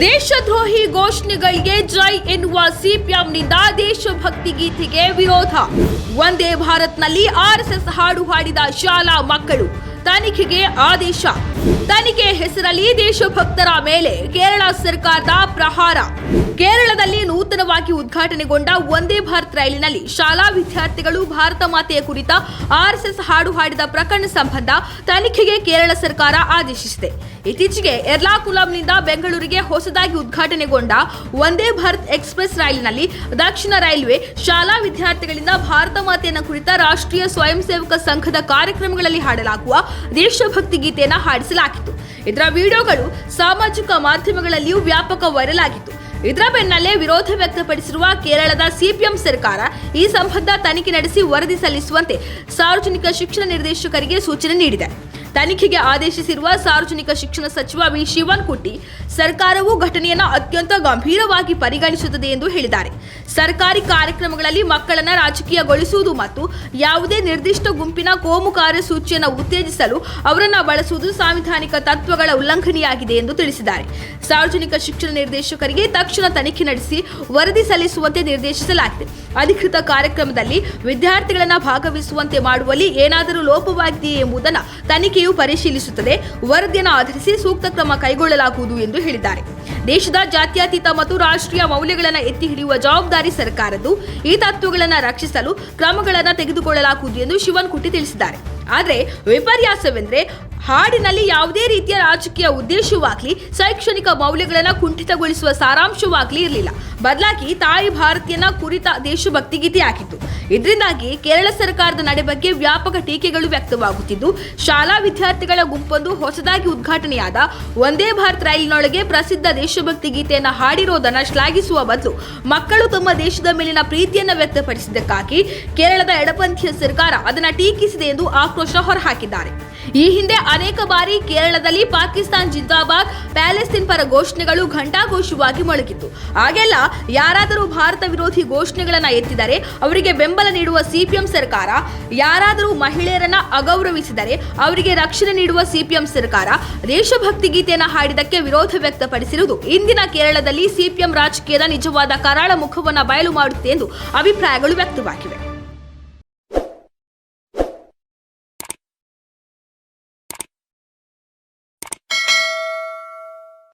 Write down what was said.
ದೇಶದ್ರೋಹಿ ಘೋಷಣೆಗಳಿಗೆ ಜೈ ಎನ್ನುವ ಸಿಪಿಎಂನಿಂದ ದೇಶಭಕ್ತಿ ಗೀತೆಗೆ ವಿರೋಧ. ಒಂದೇ ಭಾರತ್ನಲ್ಲಿ ಆರ್ಎಸ್ಎಸ್ ಹಾಡು ಹಾಡಿದ ಶಾಲಾ ಮಕ್ಕಳು ತನಿಖೆಗೆ ಆದೇಶ. ತನಿಖೆ ಹೆಸರಲ್ಲಿ ದೇಶಭಕ್ತರ ಮೇಲೆ ಕೇರಳ ಸರ್ಕಾರದ ಪ್ರಹಾರ. ಕೇರಳದಲ್ಲಿ ನೂತನವಾಗಿ ಉದ್ಘಾಟನೆಗೊಂಡ ಒಂದೇ ಭಾರತ್ ರೈಲಿನಲ್ಲಿ ಶಾಲಾ ವಿದ್ಯಾರ್ಥಿಗಳು ಭಾರತ ಮಾತೆಯ ಕುರಿತ ಆರ್ಎಸ್ಎಸ್ ಹಾಡು ಹಾಡಿದ ಪ್ರಕರಣ ಸಂಬಂಧ ತನಿಖೆಗೆ ಕೇರಳ ಸರ್ಕಾರ ಆದೇಶಿಸಿದೆ. ಇತ್ತೀಚೆಗೆ ಎರ್ಲಾಕುಲಂನಿಂದ ಬೆಂಗಳೂರಿಗೆ ಹೊಸದಾಗಿ ಉದ್ಘಾಟನೆಗೊಂಡ ಒಂದೇ ಭಾರತ್ ಎಕ್ಸ್ಪ್ರೆಸ್ ರೈಲಿನಲ್ಲಿ ದಕ್ಷಿಣ ರೈಲ್ವೆ ಶಾಲಾ ವಿದ್ಯಾರ್ಥಿಗಳಿಂದ ಭಾರತ ಮಾತೆಯನ್ನ ಕುರಿತ ರಾಷ್ಟ್ರೀಯ ಸ್ವಯಂ ಸೇವಕ ಸಂಘದ ಕಾರ್ಯಕ್ರಮಗಳಲ್ಲಿ ಹಾಡಲಾಗುವ ದೇಶಭಕ್ತಿ ಗೀತೆಯನ್ನು ಹಾಡಿಸಲಾಗಿತ್ತು ಇದರ ವಿಡಿಯೋಗಳು ಸಾಮಾಜಿಕ ಮಾಧ್ಯಮಗಳಲ್ಲಿಯೂ ವ್ಯಾಪಕ ವೈರಲ್ ಆಗಿತ್ತು ಇದರ ಬೆನ್ನಲ್ಲೇ ವಿರೋಧ ವ್ಯಕ್ತಪಡಿಸಿರುವ ಕೇರಳದ ಸಿಪಿಎಂ ಸರ್ಕಾರ ಈ ಸಂಬಂಧ ತನಿಖೆ ನಡೆಸಿ ವರದಿ ಸಲ್ಲಿಸುವಂತೆ ಸಾರ್ವಜನಿಕ ಶಿಕ್ಷಣ ನಿರ್ದೇಶಕರಿಗೆ ಸೂಚನೆ ನೀಡಿದೆ. ತನಿಖೆಗೆ ಆದೇಶಿಸಿರುವ ಸಾರ್ವಜನಿಕ ಶಿಕ್ಷಣ ಸಚಿವ ವಿ. ಶಿವನ್ಕುಟ್ಟಿ, ಸರ್ಕಾರವು ಘಟನೆಯನ್ನು ಅತ್ಯಂತ ಗಂಭೀರವಾಗಿ ಪರಿಗಣಿಸುತ್ತದೆ ಎಂದು ಹೇಳಿದ್ದಾರೆ. ಸರ್ಕಾರಿ ಕಾರ್ಯಕ್ರಮಗಳಲ್ಲಿ ಮಕ್ಕಳನ್ನು ರಾಜಕೀಯಗೊಳಿಸುವುದು ಮತ್ತು ಯಾವುದೇ ನಿರ್ದಿಷ್ಟ ಗುಂಪಿನ ಕೋಮು ಕಾರ್ಯಸೂಚಿಯನ್ನು ಉತ್ತೇಜಿಸಲು ಅವರನ್ನು ಬಳಸುವುದು ಸಾಂವಿಧಾನಿಕ ತತ್ವಗಳ ಉಲ್ಲಂಘನೆಯಾಗಿದೆ ಎಂದು ತಿಳಿಸಿದ್ದಾರೆ. ಸಾರ್ವಜನಿಕ ಶಿಕ್ಷಣ ನಿರ್ದೇಶಕರಿಗೆ ತಕ್ಷಣ ತನಿಖೆ ನಡೆಸಿ ವರದಿ ಸಲ್ಲಿಸುವಂತೆ ನಿರ್ದೇಶಿಸಲಾಗಿದೆ. ಅಧಿಕೃತ ಕಾರ್ಯಕ್ರಮದಲ್ಲಿ ವಿದ್ಯಾರ್ಥಿಗಳನ್ನು ಭಾಗವಹಿಸುವಂತೆ ಮಾಡುವಲ್ಲಿ ಏನಾದರೂ ಲೋಪವಾಗಿದೆಯೇ ಎಂಬುದನ್ನು ತನಿಖೆಯು ಪರಿಶೀಲಿಸುತ್ತದೆ. ವರದಿಯನ್ನು ಆಧರಿಸಿ ಸೂಕ್ತ ಕ್ರಮ ಕೈಗೊಳ್ಳಲಾಗುವುದು ಎಂದು ಹೇಳಿದ್ದಾರೆ. ದೇಶದ ಜಾತ್ಯತೀತ ಮತ್ತು ರಾಷ್ಟ್ರೀಯ ಮೌಲ್ಯಗಳನ್ನು ಎತ್ತಿ ಹಿಡಿಯುವ ಜವಾಬ್ದಾರಿ ಸರ್ಕಾರದ್ದು. ಈ ತತ್ವಗಳನ್ನು ರಕ್ಷಿಸಲು ಕ್ರಮಗಳನ್ನು ತೆಗೆದುಕೊಳ್ಳಲಾಗುವುದು ಎಂದು ಶಿವನ್ಕುಟ್ಟಿ ತಿಳಿಸಿದ್ದಾರೆ. ಆದರೆ ವಿಪರ್ಯಾಸವೆಂದರೆ ಹಾಡಿನಲ್ಲಿ ಯಾವುದೇ ರೀತಿಯ ರಾಜಕೀಯ ಉದ್ದೇಶವಾಗಲಿ, ಶೈಕ್ಷಣಿಕ ಮೌಲ್ಯಗಳನ್ನು ಕುಂಠಿತಗೊಳಿಸುವ ಸಾರಾಂಶವಾಗಲಿ ಇರಲಿಲ್ಲ. ಬದಲಾಗಿ ತಾಯಿ ಭಾರತೀಯನ ಕುರಿತ ದೇಶಭಕ್ತಿ ಗೀತೆಯಾಗಿತ್ತು ಇದರಿಂದಾಗಿ ಕೇರಳ ಸರ್ಕಾರದ ನಡೆ ಬಗ್ಗೆ ವ್ಯಾಪಕ ಟೀಕೆಗಳು ವ್ಯಕ್ತವಾಗುತ್ತಿದ್ದು, ಶಾಲಾ ವಿದ್ಯಾರ್ಥಿಗಳ ಗುಂಪೊಂದು ಹೊಸದಾಗಿ ಉದ್ಘಾಟನೆಯಾದ ಒಂದೇ ಭಾರತ್ ರೈಲಿನೊಳಗೆ ಪ್ರಸಿದ್ಧ ದೇಶಭಕ್ತಿ ಗೀತೆಯನ್ನು ಹಾಡಿರೋದನ್ನು ಶ್ಲಾಘಿಸುವ ಬದಲು ಮಕ್ಕಳು ತಮ್ಮ ದೇಶದ ಮೇಲಿನ ಪ್ರೀತಿಯನ್ನು ವ್ಯಕ್ತಪಡಿಸಿದ್ದಕ್ಕಾಗಿ ಕೇರಳದ ಎಡಪಂಥೀಯ ಸರ್ಕಾರ ಅದನ್ನು ಟೀಕಿಸಿದೆ ಎಂದು ಆಕ್ರೋಶ ಹೊರಹಾಕಿದ್ದಾರೆ. ಈ ಹಿಂದೆ ಅನೇಕ ಬಾರಿ ಕೇರಳದಲ್ಲಿ ಪಾಕಿಸ್ತಾನ್ ಜಿಂದಾಬಾದ್, ಪ್ಯಾಲೆಸ್ತೀನ್ ಪರ ಘೋಷಣೆಗಳು ಘಂಟಾಘೋಷವಾಗಿ ಮೊಳಗಿತ್ತು. ಆಗೆಲ್ಲ ಯಾರಾದರೂ ಭಾರತ ವಿರೋಧಿ ಘೋಷಣೆಗಳನ್ನು ಎತ್ತಿದರೆ ಅವರಿಗೆ ಬೆಂಬಲ ನೀಡುವ ಸಿಪಿಎಂ ಸರ್ಕಾರ ಯಾರಾದರೂ ಮಹಿಳೆಯರನ್ನ ಅಗೌರವಿಸಿದರೆ ಅವರಿಗೆ ರಕ್ಷಣೆ ನೀಡುವ ಸಿಪಿಎಂ ಸರ್ಕಾರ ದೇಶಭಕ್ತಿ ಗೀತೆಯನ್ನು ಹಾಡಿದಕ್ಕೆ ವಿರೋಧ ವ್ಯಕ್ತಪಡಿಸಿರುವುದು. ಇಂದಿನ ಕೇರಳದಲ್ಲಿ ಸಿಪಿಎಂ ರಾಜಕೀಯದ ನಿಜವಾದ ಕರಾಳ ಮುಖವನ್ನು ಬಯಲು ಮಾಡುತ್ತೆ ಎಂದು ಅಭಿಪ್ರಾಯಗಳು ವ್ಯಕ್ತವಾಗಿವೆ.